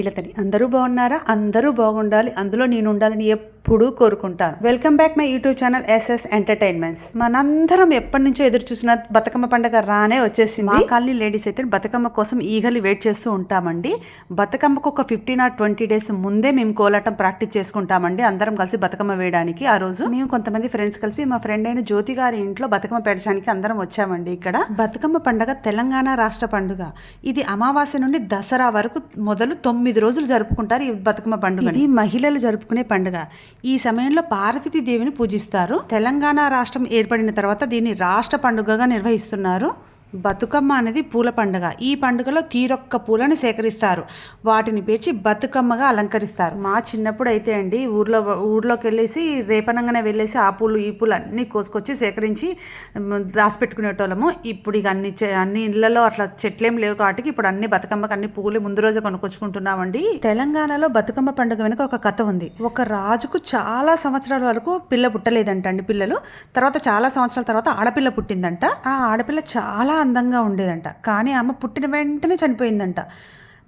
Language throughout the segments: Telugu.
శ్రీలతని అందరూ బాగున్నారా? అందరూ బాగుండాలి. అందులో నేను ఉండాలని ఎప్పుడు కోరుకుంటాను. Welcome back my YouTube channel SS entertainments మనందరం ఎప్పటి నుంచో ఎదురు చూసిన బతుకమ్మ పండుగ రానే వచ్చేసింది. మా కాలనీ లేడీస్ అయితే బతుకమ్మ కోసం ఈగలి వెయిట్ చేస్తూ ఉంటామండి. బతుకమ్మకు ఒక ఫిఫ్టీన్ ఆర్ ట్వంటీ డేస్ ముందే మేము కోలాటం ప్రాక్టీస్ చేసుకుంటామండి. అందరం కలిసి బతుకమ్మ వేయడానికి ఆ రోజు. మేము కొంతమంది ఫ్రెండ్స్ కలిసి మా ఫ్రెండ్ అయిన జ్యోతి గారి ఇంట్లో బతుకమ్మ పెట్టడానికి అందరం వచ్చామండి ఇక్కడ. బతుకమ్మ పండుగ తెలంగాణ రాష్ట్ర పండుగ. ఇది అమావాస్య నుండి దసరా వరకు మొదలు తొమ్మిది రోజులు జరుపుకుంటారు ఈ బతుకమ్మ పండుగ ఇది మహిళలు జరుపుకునే పండుగ. ఈ సమయంలో పార్వతీ దేవిని పూజిస్తారు. తెలంగాణ రాష్ట్రం ఏర్పడిన తర్వాత దీన్ని రాష్ట్ర పండుగగా నిర్వహిస్తున్నారు. బతుకమ్మ అనేది పూల పండుగ. ఈ పండుగలో తీరొక్క పూలను సేకరిస్తారు. వాటిని పేర్చి బతుకమ్మగా అలంకరిస్తారు. మా చిన్నప్పుడు అయితే అండి ఊర్లో ఊర్లోకి వెళ్ళేసి రేపనంగానే వెళ్ళేసి ఆ పూలు ఈ పూలు అన్నీ కోసుకొచ్చి సేకరించి దాచిపెట్టుకునేటోళ్ళము. ఇప్పుడు ఇక అన్ని అన్ని ఇళ్ళలో అట్లా చెట్లేం లేవు కాబట్టి ఇప్పుడు అన్ని బతుకమ్మకి అన్ని పూలు ముందు రోజు కొనుక్కొచ్చుకుంటున్నామండి. తెలంగాణలో బతుకమ్మ పండుగ వెనుక ఒక కథ ఉంది. ఒక రాజుకు చాలా సంవత్సరాల వరకు పిల్ల పుట్టలేదంట అండి పిల్లలు. తర్వాత చాలా సంవత్సరాల తర్వాత ఆడపిల్ల పుట్టిందంట. ఆ ఆడపిల్ల చాలా అందంగా ఉండేదంట. కానీ ఆమె పుట్టిన వెంటనే చనిపోయిందంట.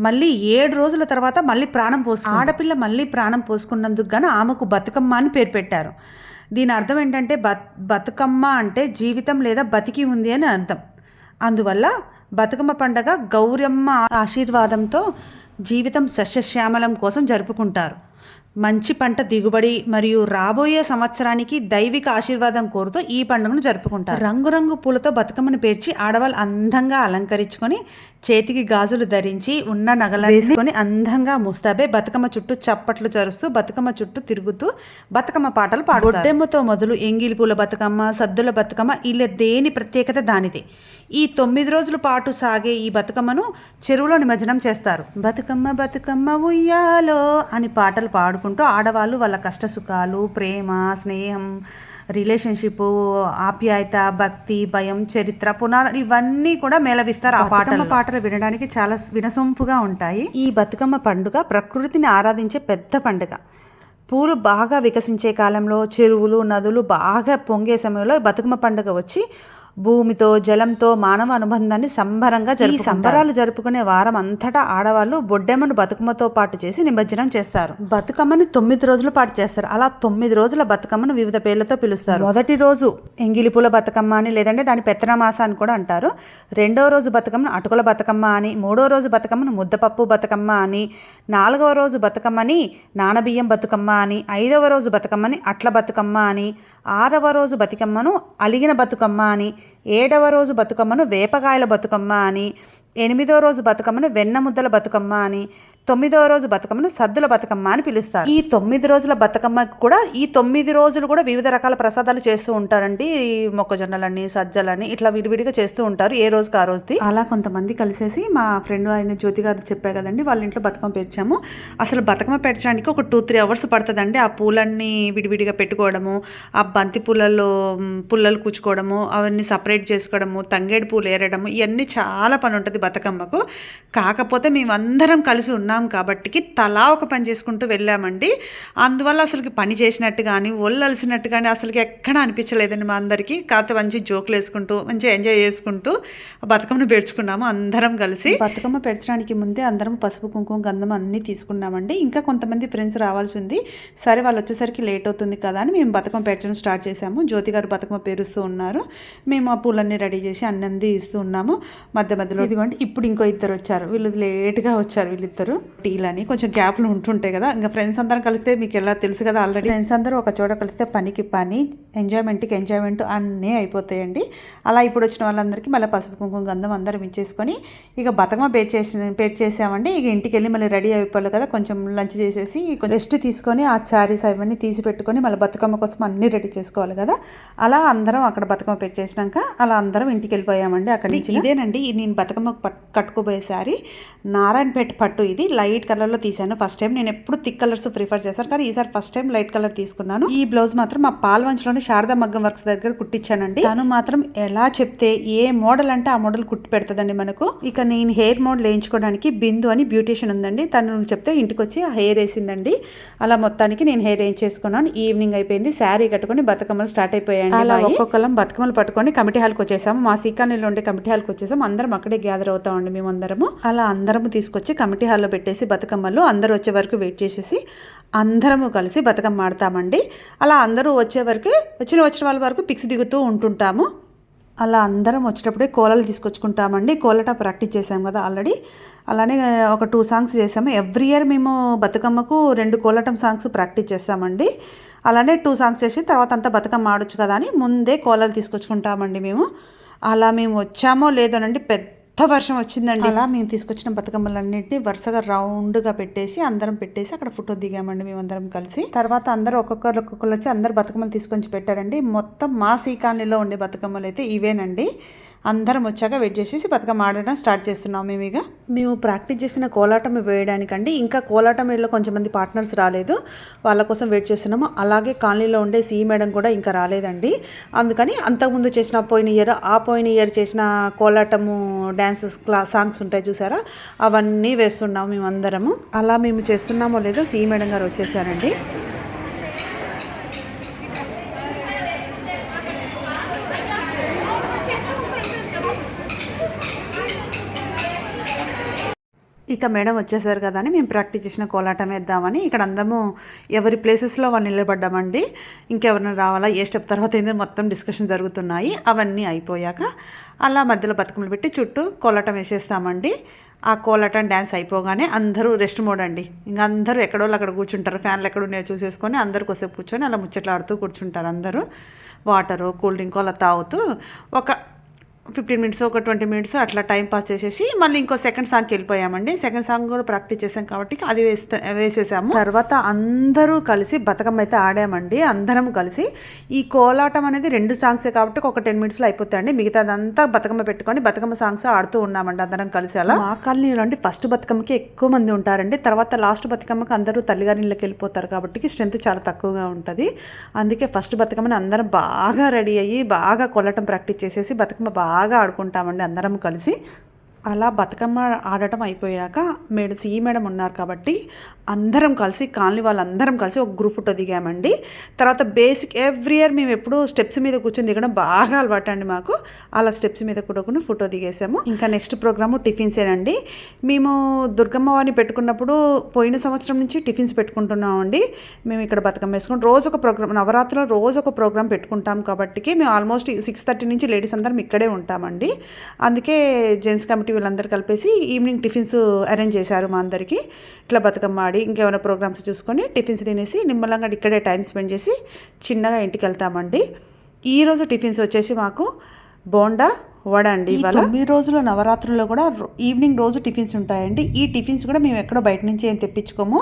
మళ్ళీ ఏడు రోజుల తర్వాత మళ్ళీ ప్రాణం పోసు ఆడపిల్ల మళ్ళీ ప్రాణం పోసుకున్నందుకు గాను ఆమెకు బతుకమ్మ అని పేరు పెట్టారు. దీని అర్థం ఏంటంటే బత్ బతుకమ్మ అంటే జీవితం లేదా బతికి ఉంది అని అర్థం. అందువల్ల బతుకమ్మ పండగ గౌరమ్మ ఆశీర్వాదంతో జీవితం సస్యశ్యామలం కోసం జరుపుకుంటారు. మంచి పంట దిగుబడి మరియు రాబోయే సంవత్సరానికి దైవిక ఆశీర్వాదం కోరుతూ ఈ పండుగను జరుపుకుంటారు. రంగురంగు పూలతో బతుకమ్మను పేర్చి ఆడవాళ్ళు అందంగా అలంకరించుకొని చేతికి గాజులు ధరించి ఉన్న నగల వేసుకొని అందంగా ముస్తాబే బతుకమ్మ చుట్టూ చప్పట్లు జరుస్తూ బతుకమ్మ చుట్టూ తిరుగుతూ బతుకమ్మ పాటలు పాడు బొడ్డెమ్మతో మొదలు ఎంగిలి పూల బతుకమ్మ సద్దుల బతుకమ్మ ఇలా దేని ప్రత్యేకత దానిది. ఈ తొమ్మిది రోజుల పాటు సాగే ఈ బతుకమ్మను చెరువులో నిమజ్జనం చేస్తారు. బతుకమ్మ బతుకమ్మ ఉయ్యాలో అని పాటలు పాడు పాడుకుంటూ ఆడవాళ్ళు వాళ్ళ కష్ట సుఖాలు ప్రేమ స్నేహం రిలేషన్షిప్ ఆప్యాయత భక్తి భయం చరిత్ర పునార ఇవన్నీ కూడా మేళవిస్తారు ఆ పాటలు పాటలు వినడానికి చాలా వినసొంపుగా ఉంటాయి. ఈ బతుకమ్మ పండుగ ప్రకృతిని ఆరాధించే పెద్ద పండుగ. పూలు బాగా వికసించే కాలంలో చెరువులు నదులు బాగా పొంగే సమయంలో బతుకమ్మ పండుగ వచ్చి భూమితో జలంతో మానవ అనుబంధాన్ని సంబరంగా జరుపు సంబరాలు జరుపుకునే వారం అంతటా ఆడవాళ్ళు బొడ్డెమ్మను బతుకమ్మతో పాటు చేసి నిమజ్జనం చేస్తారు. బతుకమ్మని తొమ్మిది రోజుల పాటు చేస్తారు. అలా తొమ్మిది రోజుల బతుకమ్మను వివిధ పేర్లతో పిలుస్తారు. మొదటి రోజు ఎంగిలిపూల బతుకమ్మ అని లేదంటే దాని పెత్తనమాస అని కూడా అంటారు. రెండో రోజు బతుకమ్మను అటుకుల బతుకమ్మ అని మూడో రోజు బతుకమ్మను ముద్దపప్పు బతుకమ్మ అని నాలుగవ రోజు బతుకమ్మని నానబియ్యం బతుకమ్మ అని ఐదవ రోజు బతుకమ్మని అట్ల బతుకమ్మ అని ఆరవ రోజు బతుకమ్మను అలిగిన బతుకమ్మ అని ఏడవ రోజు బతుకమ్మను వేపకాయల బతుకమ్మ అని ఎనిమిదో రోజు బతుకమ్మను వెన్న ముద్దల బతుకమ్మ అని తొమ్మిదో రోజు బతుకమ్మను సద్దుల బతుకమ్మ అని పిలుస్తారు. ఈ తొమ్మిది రోజుల బతుకమ్మకి కూడా ఈ తొమ్మిది రోజులు కూడా వివిధ రకాల ప్రసాదాలు చేస్తూ ఉంటారండి. ఈ మొక్కజొన్నలని సజ్జలని ఇట్లా విడివిడిగా చేస్తూ ఉంటారు ఏ రోజుకి ఆ రోజుది. అలా కొంతమంది కలిసేసి మా ఫ్రెండ్ ఆయన జ్యోతి గారు చెప్పా కదండి వాళ్ళ ఇంట్లో బతుకమ్మ పెంచాము అసలు బతుకమ్మ పెట్టడానికి ఒక టూ త్రీ అవర్స్ పడుతుందండి. ఆ పూలన్నీ విడివిడిగా పెట్టుకోవడము ఆ బంతి పూలలో పుల్లలు కూర్చుకోవడము అవన్నీ సపరేట్ చేసుకోవడము తంగేడు పూలు ఏరడము ఇవన్నీ చాలా పని ఉంటుంది. బతుకమ్మకు. కాకపోతే మేమందరం కలిసి ఉన్నాం కాబట్టి తలా ఒక పని చేసుకుంటూ వెళ్ళామండి. అందువల్ల అసలుకి పని చేసినట్టు కానీ ఒళ్ళు అలసినట్టు కానీ అసలుకి ఎక్కడ అనిపించలేదండి మా అందరికీ. కాకపోతే మంచి జోకులు వేసుకుంటూ మంచిగా ఎంజాయ్ చేసుకుంటూ బతుకమ్మను పేర్చుకున్నాము అందరం కలిసి. బతుకమ్మ పెంచడానికి ముందే అందరం పసుపు కుంకుమ గంధం అన్నీ తీసుకున్నామండి. ఇంకా కొంతమంది ఫ్రెండ్స్ రావాల్సి ఉంది. సరే వాళ్ళు వచ్చేసరికి లేట్ అవుతుంది కదా అని మేము బతుకమ్మ పెంచడం స్టార్ట్ చేసాము జ్యోతి గారు బతుకమ్మ పేరుస్తూ ఉన్నారు. మేము ఆ పూలన్నీ రెడీ చేసి అన్నంది ఇస్తూ ఉన్నాము. మధ్య మధ్యలో ఇదిగోండి ఇప్పుడు ఇంకో ఇద్దరు వచ్చారు. వీళ్ళు లేట్గా వచ్చారు వీళ్ళిద్దరు. టీలని కొంచెం గ్యాప్లు ఉంటుంటాయి కదా. ఇంకా ఫ్రెండ్స్ అందరం కలిస్తే మీకు ఎలా తెలుసు కదా ఆల్రెడీ. ఫ్రెండ్స్ అందరూ ఒక చోట కలిస్తే పనికి పని ఎంజాయ్మెంట్కి ఎంజాయ్మెంట్ అన్నీ అయిపోతాయండి. అలా ఇప్పుడు వచ్చిన వాళ్ళందరికీ మళ్ళీ పసుపు కుంకుమ గంధం అందరం ఇచ్చేసుకొని ఇక బతుకమ్మ పేట్ చేసి పేట్ చేసామండి. ఇక ఇంటికి వెళ్ళి మళ్ళీ రెడీ అయిపోవాలి కదా. కొంచెం లంచ్ చేసేసి కొంచెం రెస్ట్ తీసుకొని ఆ శారీస్ అవన్నీ తీసి పెట్టుకొని మళ్ళీ బతుకమ్మ కోసం అన్నీ రెడీ చేసుకోవాలి కదా. అలా అందరం అక్కడ బతుకమ్మ పెట్టి చేసినాక అలా అందరం ఇంటికి వెళ్ళిపోయామండి అక్కడి నుంచి. ఇదేనండి నేను బతుకమ్మ పట్- కట్టుకోబోయే శారీ. నారాయణపేట పట్టు ఇది. లైట్ కలర్లో తీసాను ఫస్ట్ టైం నేను ఎప్పుడు థిక్ కలర్స్ ప్రిఫర్ చేశాను. కానీ ఈసారి ఫస్ట్ టైం లైట్ కలర్ తీసుకున్నాను. ఈ బ్లౌజ్ మాత్రం మా పాల్వంచలోని శారదా మగ్గం వర్క్స్ దగ్గర కుట్టించానండి. తను మాత్రం ఎలా చెప్తే ఏ మోడల్ అంటే ఆ మోడల్ కుట్టి పెడుతుందండి మనకు. ఇక నేను హెయిర్ మోడల్ వేయించుకోవడానికి బిందు అని బ్యూటీషియన్ ఉందండి. తను చెప్తే ఇంటికి వచ్చి హెయిర్ వేసిందండి. అలా మొత్తానికి నేను హెయిర్ వేయించేసుకున్నాను. ఈవినింగ్ అయిపోయింది. శారీ కట్టుకొని బతుకమ్మలు స్టార్ట్ అయిపోయాయండి అలా ఒక్కొక్కలం బతుకమ్మలు పట్టుకొని కమిటీ హాల్కి వచ్చేసాము. మా సీకానీలో ఉండే కమిటీ హాల్కి వచ్చేసాము. అందరం అక్కడే గ్యాదర్ అవుతామండి మేము అందరము అలా అందరము తీసుకొచ్చి కమిటీ హాల్లో పెట్టేసి బతుకమ్మలు అందరూ వచ్చే వరకు వెయిట్ చేసేసి అందరము కలిసి బతుకమ్మ ఆడతామండి. అలా అందరూ వచ్చే వరకే వచ్చిన వచ్చిన వాళ్ళ వరకు పిక్స్ దిగుతూ ఉంటుంటాము. అలా అందరం వచ్చేటప్పుడే కోలలు తీసుకొచ్చుకుంటామండి. కోలట ప్రాక్టీస్ చేసాం కదా ఆల్రెడీ. అలానే ఒక టూ సాంగ్స్ చేసాము ఎవ్రీ ఇయర్ మేము బతుకమ్మకు రెండు కోలటం సాంగ్స్ ప్రాక్టీస్ చేస్తామండి. అలానే టూ సాంగ్స్ చేసి తర్వాత అంతా బతుకమ్మ ఆడొచ్చు కదా అని ముందే కోలలు తీసుకొచ్చుకుంటామండి మేము. అలా మేము వచ్చామో లేదోనండి పెద్ద వర్షం వచ్చిందండి. అలా మేము తీసుకొచ్చిన బతుకమ్మలన్నింటినీ వరుసగా రౌండ్గా పెట్టేసి అందరం పెట్టేసి అక్కడ ఫోటో దిగామండి మేమందరం కలిసి. తర్వాత అందరూ ఒక్కొక్కరు ఒక్కొక్కరు వచ్చి అందరు బతుకమ్మలు తీసుకొచ్చి పెట్టారండి. మొత్తం మా సీకాలనీలో ఉండే బతుకమ్మలు అయితే ఇవేనండి. అందరం వచ్చాక వెయిట్ చేసేసి బతుకమ్మ ఆడడం స్టార్ట్ చేస్తున్నాం మేము ఇక. మేము ప్రాక్టీస్ చేసిన కోలాటం వేయడానికండి. ఇంకా కోలాటం వేయలో కొంచెం మంది పార్ట్నర్స్ రాలేదు. వాళ్ళ కోసం వెయిట్ చేస్తున్నాము. అలాగే కాలనీలో ఉండే సి మేడం కూడా ఇంకా రాలేదండి. అందుకని అంతకుముందు చేసిన పోయిన ఇయర్ ఆ పోయిన ఇయర్ చేసిన కోలాటము డ్యాన్సెస్ క్లా సాంగ్స్ ఉంటాయి చూసారా? అవన్నీ వేస్తున్నాము మేము అందరము అలా మేము చేస్తున్నామో లేదో సి మేడం గారు వచ్చేసారండి. ఇక మేడం వచ్చేసారు కదా అని మేము ప్రాక్టీస్ చేసిన కోలాటం వేద్దామని ఇక్కడ అందము ఎవరి ప్లేసెస్లో వాళ్ళు నిలబడ్డామండి. ఇంకెవరైనా రావాలా ఏ స్టెప్ తర్వాత ఏందో మొత్తం డిస్కషన్ జరుగుతున్నాయి. అవన్నీ అయిపోయాక అలా మధ్యలో బతుకములు పెట్టి చుట్టూ కోలాటం వేసేస్తామండి. ఆ కోలాటం డ్యాన్స్ అయిపోగానే అందరూ రెస్ట్ మోడ్ అండి. ఇంకా అందరూ ఎక్కడో అక్కడ కూర్చుంటారు. ఫ్యాన్లు ఎక్కడ ఉన్నాయో చూసేసుకొని అందరు కొసేపు కూర్చొని అలా ముచ్చట్లాడుతూ కూర్చుంటారు అందరూ. వాటరు కూల్ డ్రింక్ అలా తాగుతూ ఒక ఫిఫ్టీన్ మినిట్స్ ఒక ట్వంటీ మినిట్స్ అట్లా టైం పాస్ చేసేసి మళ్ళీ ఇంకో సెకండ్ సాంగ్కి వెళ్ళిపోయామండి. సెకండ్ సాంగ్ కూడా ప్రాక్టీస్ చేసాం కాబట్టి అది వేస్తే వేసేసాము. తర్వాత అందరూ కలిసి బతుకమ్మ అయితే ఆడామండి. అందరం కలిసి ఈ కోలాటం అనేది రెండు సాంగ్సే కాబట్టి ఒక టెన్ మినిట్స్లో అయిపోతాయండి. మిగతాదంతా బతుకమ్మ పెట్టుకొని బతుకమ్మ సాంగ్స్ ఆడుతూ ఉన్నామండి అందరం కలిసి అలా. మా కాలనీలో అంటే ఫస్ట్ బతుకమ్మకి ఎక్కువ మంది ఉంటారండి. తర్వాత లాస్ట్ బతుకమ్మకి అందరూ తల్లిగారి ఇళ్ళకి వెళ్ళిపోతారు కాబట్టి స్ట్రెంత్ చాలా తక్కువగా ఉంటుంది. అందుకే ఫస్ట్ బతుకమ్మని అందరం బాగా రెడీ అయ్యి బాగా కొల్లటం ప్రాక్టీస్ చేసేసి బతుకమ్మ బాగా బాగా ఆడుకుంటామండి అందరం కలిసి. అలా బతుకమ్మ ఆడటం అయిపోయాక మేడం సి మేడం ఉన్నారు కాబట్టి అందరం కలిసి కాలనీ వాళ్ళందరం కలిసి ఒక గ్రూప్ ఫోటో దిగామండి. తర్వాత బేసిక్ ఎవ్రీ ఇయర్ మేము ఎప్పుడు స్టెప్స్ మీద కూర్చొని దిగడం బాగా అలవాటు అండి మాకు. అలా స్టెప్స్ మీద కూడా ఫోటో దిగేసాము. ఇంకా నెక్స్ట్ ప్రోగ్రాము టిఫిన్సేనండి మేము దుర్గమ్మ వారిని పెట్టుకున్నప్పుడు పోయిన సంవత్సరం నుంచి టిఫిన్స్ పెట్టుకుంటున్నామండి. మేము ఇక్కడ బతుకమ్మ వేసుకుని రోజు ఒక ప్రోగ్రామ్ నవరాత్రిలో రోజు ఒక ప్రోగ్రామ్ పెట్టుకుంటాం కాబట్టి మేము ఆల్మోస్ట్ సిక్స్ థర్టీ నుంచి లేడీస్ అందరం ఇక్కడే ఉంటామండి. అందుకే జెంట్స్ కమిటీ వీళ్ళందరూ కలిపేసి ఈవినింగ్ టిఫిన్స్ అరేంజ్ చేశారు మా అందరికీ. ఇట్లా బతుకమ్మ ఆడి ఇంకేమైనా ప్రోగ్రామ్స్ చూసుకొని టిఫిన్స్ తినేసి నిమ్మలంగా ఇక్కడే టైం స్పెండ్ చేసి చిన్నగా ఇంటికి వెళ్తామండి. ఈరోజు టిఫిన్స్ వచ్చేసి మాకు బోండా వడ అండి ఇవాళ. తొమ్మిది రోజుల నవరాత్రుల్లో కూడా ఈవినింగ్ రోజు టిఫిన్స్ ఉంటాయండి. ఈ టిఫిన్స్ కూడా మేము ఎక్కడో బయట నుంచి ఏం తెప్పించుకోము.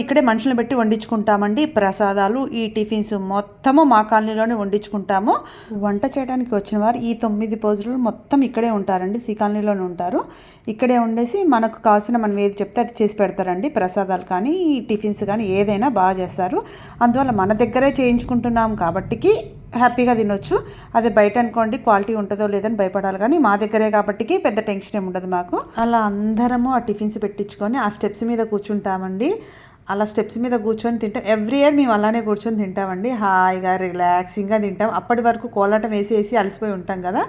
ఇక్కడే మనుషులను పెట్టి వండించుకుంటామండి. ప్రసాదాలు ఈ టిఫిన్స్ మొత్తము మా కాలనీలోనే వండించుకుంటాము. వంట చేయడానికి వచ్చిన వారు ఈ తొమ్మిది రోజులు మొత్తం ఇక్కడే ఉంటారండి. సి కాలనీలోనే ఉంటారు. ఇక్కడే ఉండేసి మనకు కావాల్సిన మనం ఏది చెప్తే అది చేసి పెడతారండి. ప్రసాదాలు కానీ టిఫిన్స్ కానీ ఏదైనా బాగా చేస్తారు. అందువల్ల మన దగ్గరే చేయించుకుంటున్నాం కాబట్టికి హ్యాపీగా తినొచ్చు. అదే బయట అనుకోండి క్వాలిటీ ఉంటుందో లేదని భయపడాలి కానీ మా దగ్గరే కాబట్టి పెద్ద టెన్షన్ ఏమి ఉండదు మాకు. అలా అందరము ఆ టిఫిన్స్ పెట్టించుకొని ఆ స్టెప్స్ మీద కూర్చుంటామండి. అలా స్టెప్స్ మీద కూర్చొని తింటాం. ఎవ్రీ ఇయర్ మేము అలానే కూర్చొని తింటామండి. హాయిగా రిలాక్సింగ్గా తింటాం. అప్పటి వరకు కోలాటం వేసి వేసి అలసిపోయి ఉంటాం కదా.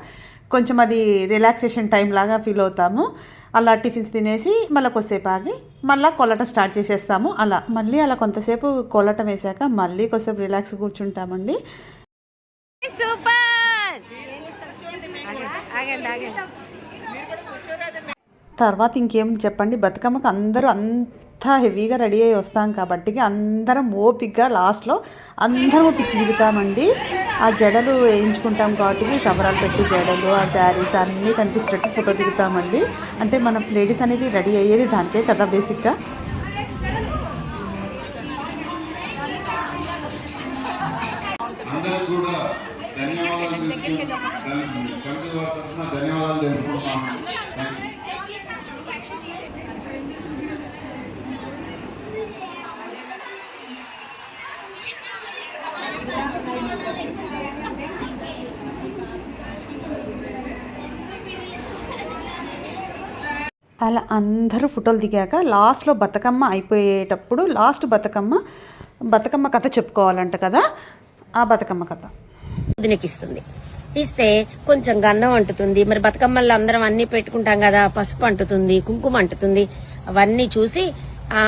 కొంచెం అది రిలాక్సేషన్ టైం లాగా ఫీల్ అవుతాము. అలా టిఫిన్స్ తినేసి మళ్ళీ కొద్దిసేపు ఆగి మళ్ళీ కోలాటం స్టార్ట్ చేసేస్తాము. అలా మళ్ళీ అలా కొంతసేపు కోలాటం వేసాక మళ్ళీ కొద్దిసేపు రిలాక్స్ కూర్చుంటామండి. సూపర్! తర్వాత ఇంకేముంది చెప్పండి? బతుకమ్మకు అందరూ అంతా హెవీగా రెడీ అయ్యి వస్తాం కాబట్టి అందరం ఓపిక్గా లాస్ట్లో అందరం పిచ్చి దిగుతామండి. ఆ జడలు వేయించుకుంటాం కాబట్టి సవరాలు పెట్టి జడలు ఆ శారీస్ అన్నీ కనిపించినట్టు ఫోటో దిగుతామండి. అంటే మన లేడీస్ అనేది రెడీ అయ్యేది దానికే కదా బేసిక్గా. ధన్యవాదాలు అలా అందరూ ఫోటోలు దిగాక లాస్ట్లో బతుకమ్మ అయిపోయేటప్పుడు లాస్ట్ బతుకమ్మ బతుకమ్మ కథ చెప్పుకోవాలంట కదా ఆ బతుకమ్మ కథ. వదినకిస్తుంది ఇస్తే కొంచెం గన్నం అంటుతుంది. మరి బతుకమ్మల్లో అందరం అన్ని పెట్టుకుంటాం కదా పసుపు అంటుతుంది కుంకుమ అంటుతుంది. అవన్నీ చూసి ఆ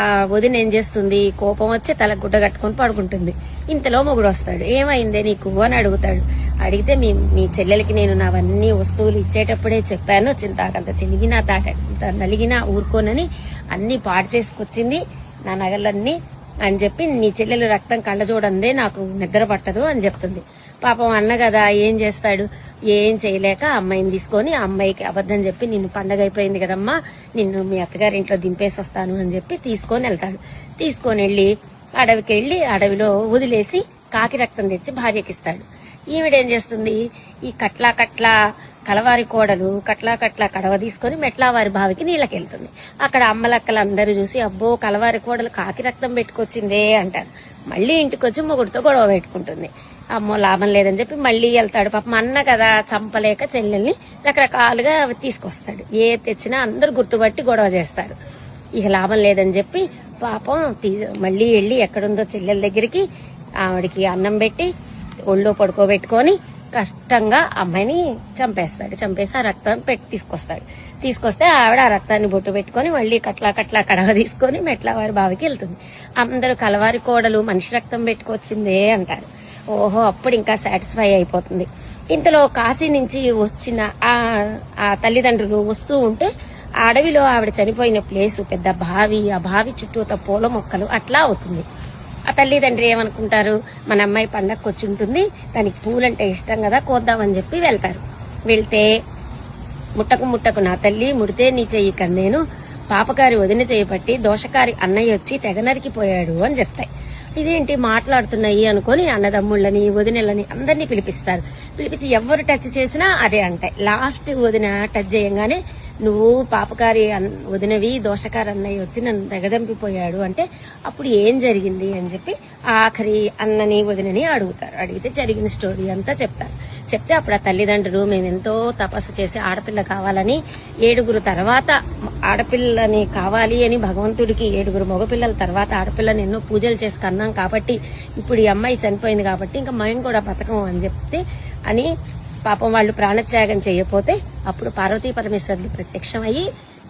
ఆ వదిన ఏం చేస్తుంది? కోపం వచ్చి తల గుడ్డ కట్టుకొని పడుకుంటుంది. ఇంతలో మొగుడు వస్తాడు. ఏమైందే నీకు? అని అడుగుతాడు. అడిగితే మీ మీ చెల్లెలకి నేను నావన్నీ వస్తువులు ఇచ్చేటప్పుడే చెప్పాను. చింతాకంత చినిగినా తాట నలిగినా ఊరుకోనని అన్ని పాడు చేసుకొచ్చింది నా నగలన్నీ అని చెప్పి నీ చెల్లెలు రక్తం కళ్ళ చూడందే నాకు నిద్ర పట్టదు అని చెప్తుంది. పాపం అన్న కదా ఏం చేస్తాడు? ఏం చేయలేక అమ్మాయిని తీసుకొని అమ్మాయికి అబద్ధం చెప్పి నిన్ను పండగ అయిపోయింది కదమ్మా నిన్ను మీ అత్తగారింట్లో దింపేసి వస్తాను అని చెప్పి తీసుకొని వెళ్తాడు. తీసుకొని వెళ్ళి అడవికి వెళ్ళి అడవిలో వదిలేసి కాకి రక్తం తెచ్చి భార్యకిస్తాడు. ఈవిడేం చేస్తుంది? ఈ కట్లా కట్లా కలవారి కోడలు కట్లా కట్లా కడవ తీసుకొని మెట్లవారి బావికి నీళ్ళకెళ్తుంది. అక్కడ అమ్మలక్కలు అందరూ చూసి అబ్బో కలవారి కోడలు కాకి రక్తం పెట్టుకొచ్చిందే అంటారు. మళ్ళీ ఇంటికి వచ్చి మొగుడితో గొడవ పెట్టుకుంటుంది. అమ్మో లాభం లేదని చెప్పి మళ్ళీ వెళ్తాడు. పాపం అన్న కదా చంపలేక చెల్లెల్ని రకరకాలుగా తీసుకొస్తాడు. ఏ తెచ్చినా అందరు గుర్తుపట్టి గొడవ చేస్తారు. ఇక లాభం లేదని చెప్పి పాపం తీ- మళ్ళీ వెళ్ళి ఎక్కడుందో చెల్లెల దగ్గరికి ఆవిడకి అన్నం పెట్టి ఒళ్ళో పడుకోబెట్టుకొని కష్టంగా అమ్మాయిని చంపేస్తాడు. చంపేసి ఆ రక్తం పెట్టి తీసుకొస్తాడు. తీసుకొస్తే ఆవిడ ఆ రక్తాన్ని బొట్టు పెట్టుకొని మళ్ళీ కట్లా కట్లా కడవ తీసుకొని మెట్లవారి బావికి వెళ్తుంది. అందరూ కలవారి కోడలు మనిషి రక్తం పెట్టుకొచ్చిందే అంటారు. ఓహో అప్పుడు ఇంకా సాటిస్ఫై అయిపోతుంది. ఇంతలో కాశీ నుంచి వచ్చిన ఆ తల్లిదండ్రులు వస్తూ ఉంటే ఆ అడవిలో ఆవిడ చనిపోయిన ప్లేసు పెద్ద బావి ఆ బావి చుట్టూత పూల మొక్కలు అట్లా అవుతుంది. ఆ తల్లిదండ్రి ఏమనుకుంటారు? మన అమ్మాయి పండగకు వచ్చి ఉంటుంది తనకి పూలంటే ఇష్టం కదా కోద్దామని చెప్పి వెళ్తారు. వెళ్తే ముట్టకు ముట్టకు నా తల్లి ముడితే నీ చెయ్యి కందేను పాపకారి వదిన చేయబట్టి దోషకారి అన్నయ్య వచ్చి తెగ నరికిపోయాడు అని చెప్తాయి. ఇదేంటి మాట్లాడుతున్నాయి అనుకొని అన్నదమ్ముళ్ళని వదినలని అందరినీ పిలిపిస్తారు. పిలిపించి ఎవరు టచ్ చేసినా అదే అంటాయి. లాస్ట్ వదిన టచ్ చేయంగానే నువ్వు పాపకారి అన్- వదినవి దోషకారి అన్నయ్య వచ్చి నన్ను తెగదంపిపోయాడు అంటే అప్పుడు ఏం జరిగింది అని చెప్పి ఆఖరి అన్నని వదినని అడుగుతారు. అడిగితే జరిగిన స్టోరీ అంతా చెప్తారు. చెప్తే అప్పుడు ఆ తల్లిదండ్రులు మేము ఎంతో తపస్సు చేసి ఆడపిల్ల కావాలని ఏడుగురు తర్వాత ఆడపిల్లని కావాలి అని భగవంతుడికి ఏడుగురు మగపిల్లల తర్వాత ఆడపిల్లని ఎన్నో పూజలు చేసి కన్నాం కాబట్టి ఇప్పుడు ఈ అమ్మాయి చనిపోయింది కాబట్టి ఇంకా మేము కూడా బతకం అని చెప్తే అని పాపం వాళ్ళు ప్రాణత్యాగం చేయకపోతే అప్పుడు పార్వతీ పరమేశ్వరులు ప్రత్యక్షమయ్యి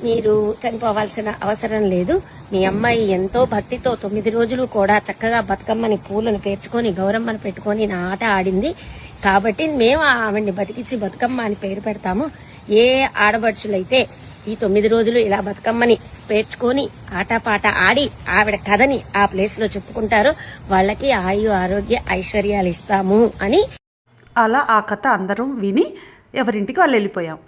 మీరు చనిపోవాల్సిన అవసరం లేదు. మీ అమ్మాయి ఎంతో భక్తితో తొమ్మిది రోజులు కూడా చక్కగా బతుకమ్మని పూలను పేర్చుకొని గౌరమ్మని పెట్టుకొని నా ఆట ఆడింది. కాబట్టి మేము ఆవిడ్ని బతికించి బతుకమ్మ అని పేరు పెడతాము. ఏ ఆడబడుచులైతే ఈ తొమ్మిది రోజులు ఇలా బతుకమ్మని పేర్చుకొని ఆటపాట ఆడి ఆవిడ కథని ఆ ప్లేస్లో చెప్పుకుంటారో వాళ్ళకి ఆయు ఆరోగ్య ఐశ్వర్యాలు ఇస్తాము అని అలా ఆ కథ అందరం విని ఎవరింటికి వాళ్ళు వెళ్ళిపోయాం.